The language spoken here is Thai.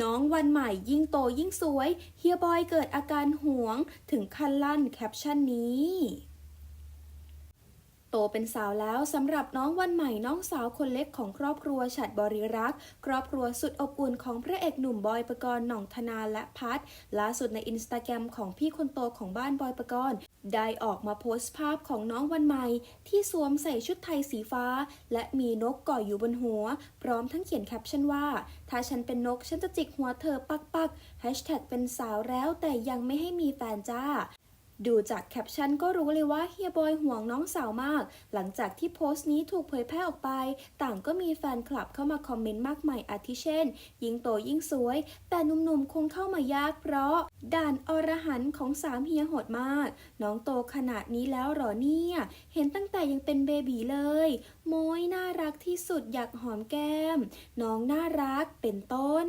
น้องวันใหม่ยิ่งโตยิ่งสวย เฮียบอยเกิดอาการหวง ถึงขั้นลั่นแคปชั่นนี้โตเป็นสาวแล้วสำหรับน้องวันใหม่น้องสาวคนเล็กของครอบครัวฉัดบริรักษ์ ครอบครัวสุดอบอุ่นของพระเอกหนุ่มบอยปกรณ์หน่องธนาและพัทล่าสุดในอินสตาแกรมของพี่คนโตของบ้านบอยปกรณ์ ได้ออกมาโพสต์ภาพของน้องวันใหม่ ที่สวมใส่ชุดไทยสีฟ้า และมีนกก่ออยู่บนหัว พร้อมทั้งเขียนแคปชั่นว่า ถ้าฉันเป็นนกฉันจะจิกหัวเธอปักปักแฮชแท็กเป็นสาวแล้วแต่ยังไม่ให้มีแฟนจ้า ดูจากแคปชั่นก็รู้เลยว่าเฮียบอยห่วงน้องสาวมาก หลังจากที่โพสต์นี้ถูกเผยแพร่ออกไป ต่างก็มีแฟนคลับเข้ามาคอมเมนต์มากมายอาทิเช่น ยิ่งโตยิ่งสวย แต่หนุ่มๆคงเข้ามายากเพราะ ด่านอรหันต์ของสามเฮียโหดมาก น้องโตขนาดนี้แล้วหรอเนี่ย เห็นตั้งแต่ยังเป็นเบบีเลย โมยน่ารักที่สุดอยากหอมแก้ม น้องน่ารักเป็นต้น